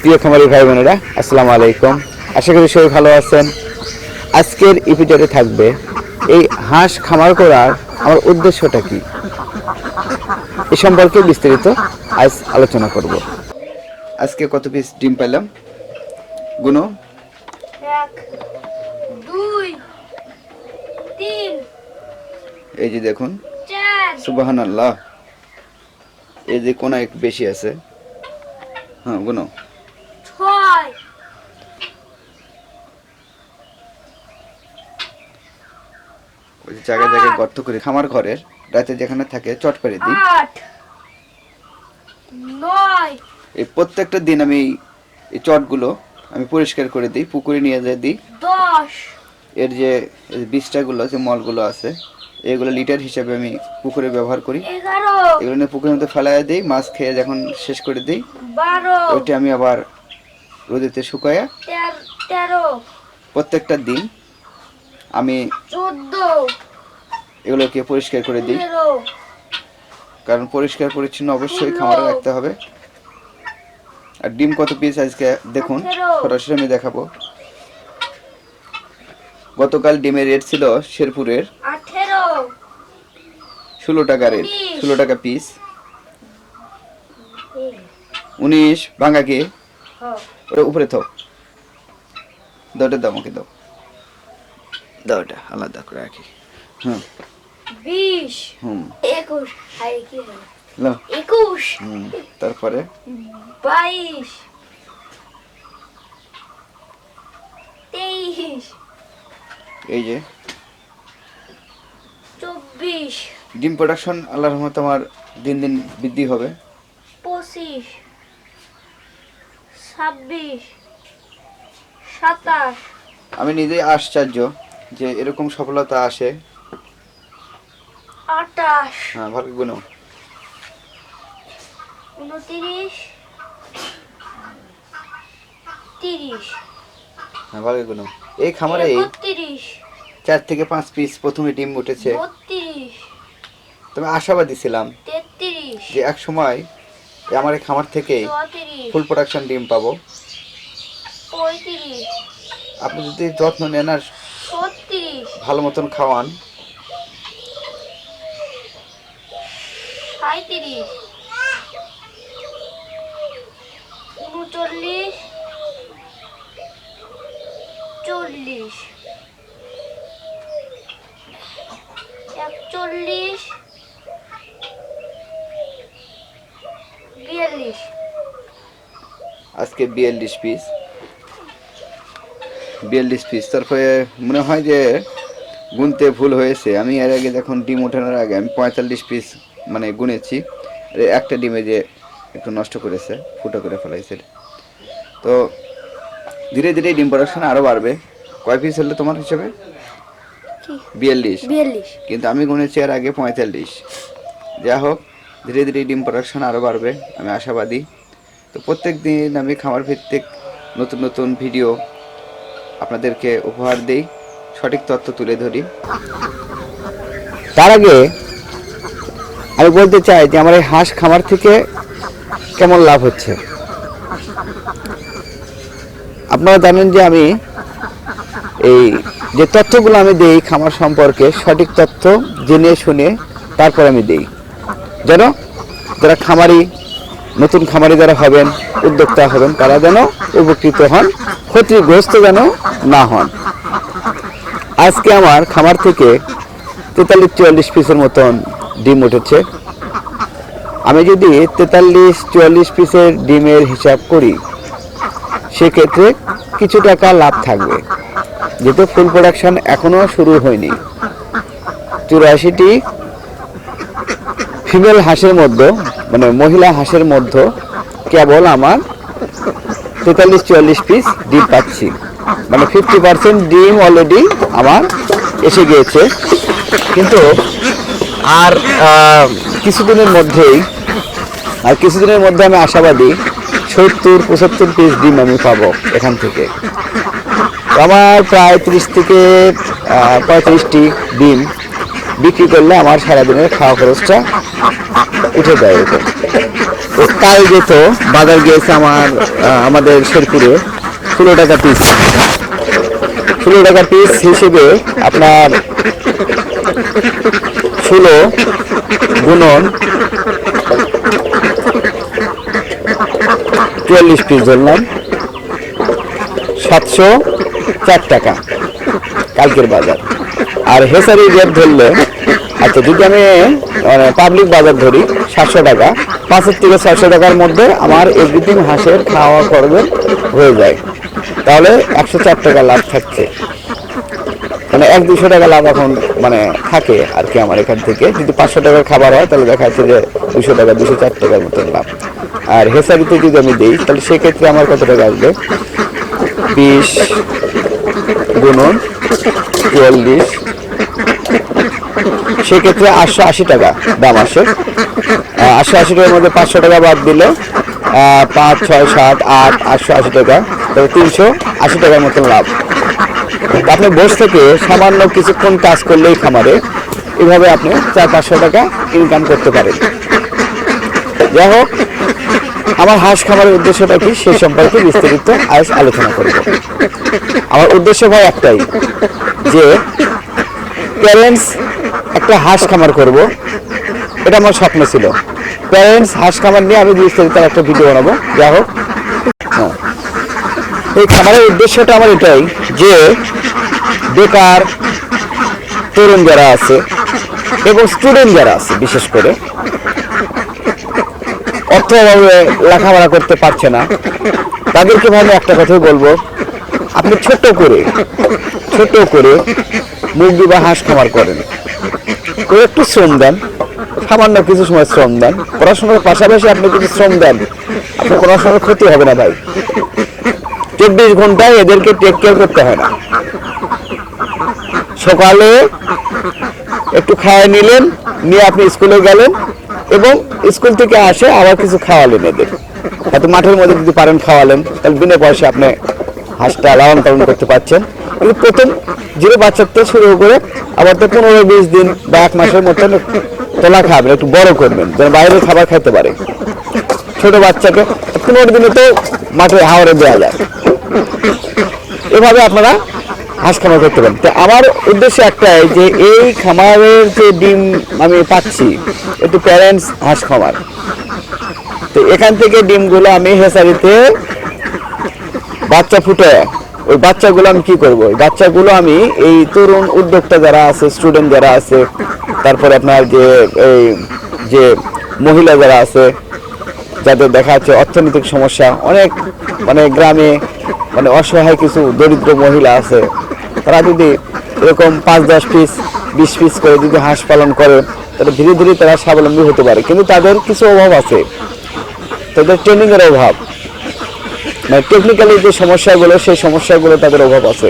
প্রিয় খামারি ভাই বোনেরা আসসালামু আলাইকুম। আশা করি সবাই ভালো আছেন। আজকের এপিসোডে থাকবে এই হাঁস খামার করার আমার উদ্দেশ্যটা কি? এ সম্পর্কে বিস্তারিত আজ আলোচনা করব। আজকে কত পিস ডিম পেলাম তিন এই যে দেখুন। সুবাহান আল্লাহ এই যে কোনা এক বেশি আছে। হ্যাঁ গুনো ছয় ওই যে জায়গায় জায়গায় গর্ত করে খামার ঘরের রাতে যেখানে থাকে চট করে দিই। এই প্রত্যেকটা দিন আমি এই চটগুলো আমি পরিষ্কার করে দিই পুকুরে নিয়ে যেয়ে দিই। এর যে এই যে মলগুলো আছে এগুলো লিটার হিসাবে আমি পুকুরে ব্যবহার করি। এগুলো নিয়ে পুকুরের মধ্যে ফেলাইয়া দিই মাছ খেয়ে যখন শেষ করে দিই ওইটা আমি আবার রোদেতে শুকাইয়া প্রত্যেকটা দিন আমি চোদ্দ। এগুলোকে পরিষ্কার করে দিই। কারণ পরিষ্কার পরিচ্ছন্ন অবশ্যই খামারে রাখতে হবে। আর ডিম কত পিস আজকে দেখুন। সরাসরি আমি দেখাবো। গতকাল ডিমের রেট ছিল শেরপুরের ষোলো টাকা রেট ষোলো টাকা পিস উনিশ ভাঙা কে? হ্যাঁ, ওটা উপরে থাক দাওটা দাও আমাকে দাও। দাও ওটা আলাদা করে রাখি। হুম। বিশ একুশ হাই কি হলো? একুশ। হুম তারপরে? বাইশ। তেইশ। এই যে? চব্বিশ। ডিম প্রোডাকশন আল্লাহর রহমতে আমার দিন দিন বৃদ্ধি হবে। পঁচিশ। ছাব্বিশ। সাতাশ। আমি নিজেই আশ্চর্য যে এরকম সফলতা আসে। আটাশ হ্যাঁ ভালো গুনো উনত্রিশ। তিরিশ। হ্যাঁ ভালো গুনো এই খামারে একত্রিশ চার থেকে পাঁচ পিস প্রথমে ডিম উঠেছে। তবে আশাবাদী ছিলাম যে এক সময় এই আমার এই খামার থেকে ফুল প্রোডাকশন ডিম পাবো। আপনি যদি যত্ন নেন আর ভালো মতন খাওয়ান সাঁত্রিশ উনচল্লিশ। চল্লিশ। একচল্লিশ। বিয়াল্লিশ। আজকে বিয়াল্লিশ পিস। বিয়াল্লিশ পিস। তারপরে মনে হয় যে গুনতে ভুল হয়েছে। আমি এর আগে যখন ডিম ওঠানোর আগে আমি পঁয়তাল্লিশ পিস মানে গুনেছি। একটা ডিমে যে একটু নষ্ট করেছে ফুটো করে ফেলাইছে। তো ধীরে ধীরে ডিম প্রোডাকশন আরও বাড়বে। কয় পিস হলে তোমার হিসেবে? বিয়াল্লিশ। বিয়াল্লিশ। কিন্তু আমি গুনেছি এর আগে পঁয়তাল্লিশ। যা হোক ধীরে ধীরে ডিম প্রোডাকশন আরও বাড়বে আমি আশাবাদী। তো প্রত্যেক দিন আমি খামার ভিত্তিক নতুন নতুন ভিডিও আপনাদেরকে উপহার দেই। সঠিক তথ্য তুলে ধরি। তার আগে আমি বলতে চাই যে আমার এই হাঁস খামার থেকে কেমন লাভ হচ্ছে? আপনারা জানেন যে আমি এই যে তথ্যগুলো আমি দেই খামার সম্পর্কে, সঠিক তথ্য জেনে শুনে তারপর আমি দেই। যেন যারা খামারি, নতুন খামারি যারা হবেন, উদ্যোক্তা হবেন, তারা যেন উপকৃত হন, ক্ষতিগ্রস্ত যেন না হন। আজকে আমার খামার থেকে তেতাল্লিশ, চুয়াল্লিশ পিসের মতন ডিম উঠেছে। আমি যদি তেতাল্লিশ, চুয়াল্লিশ পিসের ডিমের হিসাব করি, সেক্ষেত্রে কিছু টাকা লাভ থাকবে। যেহেতু ফুল প্রোডাকশন এখনও শুরু হয়নি। চুরাশিটি ফিমেল হাঁসের মধ্যে মানে মহিলা হাঁসের মধ্যে কেবল আমার তেতাল্লিশ, চুয়াল্লিশ পিস ডিম পাচ্ছি। মানে ফিফটি পার্সেন্ট ডিম অলরেডি আমার এসে গিয়েছে। কিন্তু আর কিছুদিনের মধ্যেই, আর কিছুদিনের মধ্যে আমি আশাবাদী সত্তর, পঁচাত্তর পিস ডিম আমি পাবো এখান থেকে। আমার প্রায় ত্রিশ থেকে পঁয়ত্রিশটি ডিম বিক্রি করলে আমার সারাদিনের খাওয়া খরচটা উঠে যায় এরকম কাল যেত বাজার গিয়েছে আমার আমাদের শেরপুরে ষোলো টাকা পিস ষোলো টাকা পিস হিসেবে আপনার ষোলো গুণন চুয়াল্লিশ পিস ধরলাম। সাতশো চার টাকা কালকের বাজার। আর হেসারি রেট ধরলে আচ্ছা যদি আমি মানে পাবলিক বাজার ধরি, সাতশো টাকা, পাঁচের থেকে ছয়শো টাকার মধ্যে আমার এভরিথিং হাঁসের খাওয়া খরচ হয়ে যায়। তাহলে একশো চার টাকা লাভ থাকছে। মানে এক দুশো টাকা লাভ এখন মানে থাকে আর কি আমার এখান থেকে। যদি পাঁচশো টাকার খাবার হয়, তাহলে দেখা যাচ্ছে যে দুশো টাকা দুশো চার টাকার মতন লাভ। আর হেসারিতে যদি আমি দিই, তাহলে সেক্ষেত্রে আমার কত টাকা আসবে? বিশ গুণন চুয়াল্লিশ। সেক্ষেত্রে আটশো আশি টাকা দাম আসে। আটশো আশি টাকার মধ্যে পাঁচশো টাকা বাদ দিলে পাঁচ, ছয়, সাত, আট, আটশো আশি টাকা তবে তিনশো আশি টাকার মতন লাভ। আপনি বসে থেকে সামান্য কিছুক্ষণ কাজ করলেই খামারে এভাবে আপনি চার পাঁচশো টাকা ইনকাম করতে পারেন। যাই হোক, আমার হাঁস খামারের উদ্দেশ্যটা কি সে সম্পর্কে বিস্তারিত আজ আলোচনা করব। আমার উদ্দেশ্য ভাই একটাই, যে প্যারেন্টস একটা হাঁস খামার করব। এটা আমার স্বপ্ন ছিল। প্যারেন্টস হাঁস খামার নিয়ে আমি বিস্তারিত একটা ভিডিও বানাবো। যাই হোক হ্যাঁ। এই খামারের উদ্দেশ্যটা আমার এটাই যে বেকার তরুণ যারা আছে এবং স্টুডেন্ট যারা আছে, বিশেষ করে অর্থ অভাবে লেখাপড়া করতে পারছে না, তাদেরকে ভাবে একটা কথাই বলব, আপনি ছোট করে ছোট করে মুরগি বা হাঁস খামার করেন। করে একটু শ্রম দেন, সামান্য কিছু সময় শ্রম দেন। পড়াশোনার পাশাপাশি আপনি কিছু শ্রম দেন, আপনার সময় ক্ষতি হবে না ভাই। চব্বিশ ঘন্টায় এদেরকে টেক কেয়ার করতে হয় না। সকালে একটু খাওয়াই নিলেন, নিয়ে আপনি স্কুলে গেলেন এবং স্কুল থেকে আসে আবার কিছু খাওয়ালেন এদের। হয়তো মাঠের মধ্যে যদি পারেন খাওয়ালেন, তাহলে বিনা পয়সা আপনি হাঁসটা লালন পালন করতে পারছেন। কিন্তু প্রথম জিরো বাচ্চার থেকে শুরু করে আবার তো পনেরো বিশ দিন বা এক মাসের মতন তোলা খাবেন, একটু বড় করবেন, যেন বাইরের খাবার খাইতে পারে। ছোট বাচ্চাকে পনেরো দিনে তো মাঠে হাওড়ে দেওয়া যায়। এভাবে আপনারা হাঁস খামার করতে পারেন। তো আমার উদ্দেশ্য একটাই যে এই খামারের যে ডিম আমি পাচ্ছি একটু প্যারেন্টস হাঁস খামার। তো এখান থেকে ডিমগুলো আমি হেসারিতে বাচ্চা ফুটে, ওই বাচ্চাগুলো আমি কি করব? ওই বাচ্চাগুলো আমি এই তরুণ উদ্যোক্তা যারা আছে স্টুডেন্ট যারা আছে, তারপরে আপনার যে, এই যে মহিলা যারা আছে যাদের দেখা যাচ্ছে অর্থনৈতিক সমস্যা, অনেক মানে গ্রামে মানে অসহায় কিছু দরিদ্র মহিলা আছে, তারা যদি এরকম পাঁচ, দশ পিস, বিশ পিস করে যদি হাঁস পালন করে, তাহলে ধীরে ধীরে তারা স্বাবলম্বী হতে পারে। কিন্তু তাদের কিছু অভাব আছে। তাদের ট্রেনিংয়ের অভাব। মানে টেকনিক্যালি যে সমস্যাগুলো, সেই সমস্যাগুলো তাদের অভাব আছে।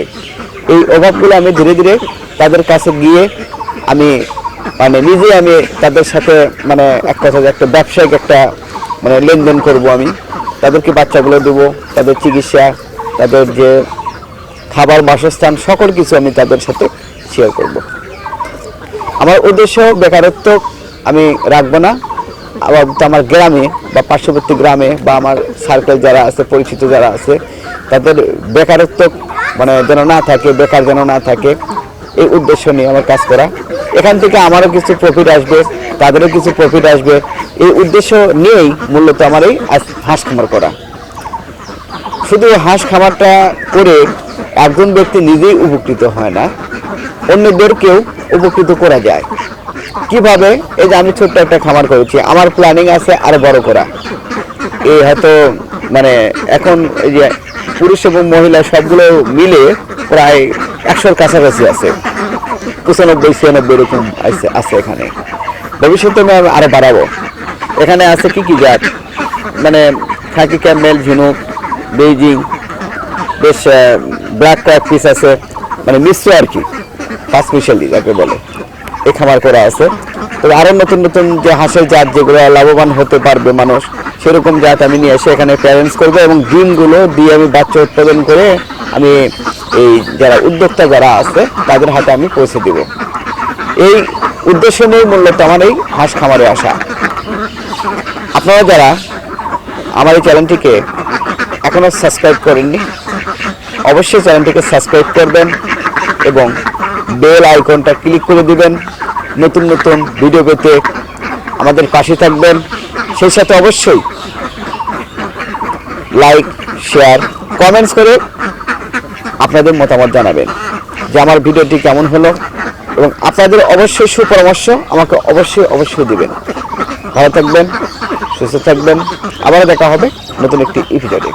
এই অভাবগুলো আমি ধীরে ধীরে তাদের কাছে গিয়ে আমি মানে নিজে আমি তাদের সাথে মানে এক কথা একটা ব্যবসায়িক একটা মানে লেনদেন করব আমি। তাদেরকে বাচ্চাগুলো দেবো, তাদের চিকিৎসা, তাদের যে খাবার, বাসস্থান, সকল কিছু আমি তাদের সাথে শেয়ার করব। আমার উদ্দেশ্য বেকারত্ব আমি রাখব না। আবার আমার গ্রামে বা পার্শ্ববর্তী গ্রামে বা আমার সার্কেল যারা আছে, পরিচিত যারা আছে, তাদের বেকারত্ব মানে যেন না থাকে, বেকার যেন না থাকে, এই উদ্দেশ্য নিয়ে আমার কাজ করা। এখান থেকে আমারও কিছু প্রফিট আসবে। তাদেরও কিছু প্রফিট আসবে। এই উদ্দেশ্য নিয়েই মূলত আমার এই হাঁস খামার করা। শুধু হাঁস খামারটা করে একজন ব্যক্তি নিজেই উপকৃত হয় না, অন্যদেরকেও উপকৃত করা যায়। কীভাবে? এই যে আমি ছোট্ট একটা খামার করেছি, আমার প্ল্যানিং আছে আরও বড় করা। এই হয়তো মানে এখন এই যে পুরুষ এবং মহিলা সবগুলো মিলে প্রায় একশোর কাছাকাছি আছে। পঁচানব্বই, ছিয়ানব্বই এরকম আছে আছে এখানে। ভবিষ্যতে আমি আরও বাড়াবো। এখানে আছে কি কি জাত? মানে খাকি ক্যামেল ঝিনুক, বেইজিং, বেশ ব্ল্যাক ক্র্যাক পিস আছে। মানে মিশ্র আর কি মিশালি যাকে বলে। এই খামার করা আছে। তবে আরও নতুন নতুন যে হাঁসের জাত যেগুলো লাভবান হতে পারবে মানুষ, সেরকম জাত আমি নিয়ে এসে এখানে প্যারেন্টস করব এবং ডিমগুলো দিয়ে আমি বাচ্চা উৎপাদন করে আমি এই যারা উদ্যোক্তা যারা আছে, তাদের হাতে আমি পৌঁছে দিব। এই উদ্দেশ্য নিয়ে মূলত আমার এই হাঁস খামারে আসা। আপনারা যারা আমার এই চ্যানেলটিকে এখনও সাবস্ক্রাইব করেননি, অবশ্যই চ্যানেলটিকে সাবস্ক্রাইব করবেন এবং বেল আইকনটা ক্লিক করে দিবেন। নতুন নতুন ভিডিও পেতে আমাদের পাশে থাকবেন। সেই সাথে অবশ্যই লাইক, শেয়ার, কমেন্টস করে আপনাদের মতামত জানাবেন যে আমার ভিডিওটি কেমন হলো। এবং আপনাদের অবশ্যই সুপরামর্শ আমাকে অবশ্যই অবশ্যই দিবেন। ভালো থাকবেন, সুস্থ থাকবেন। আবারও দেখা হবে নতুন একটি এপিসোডে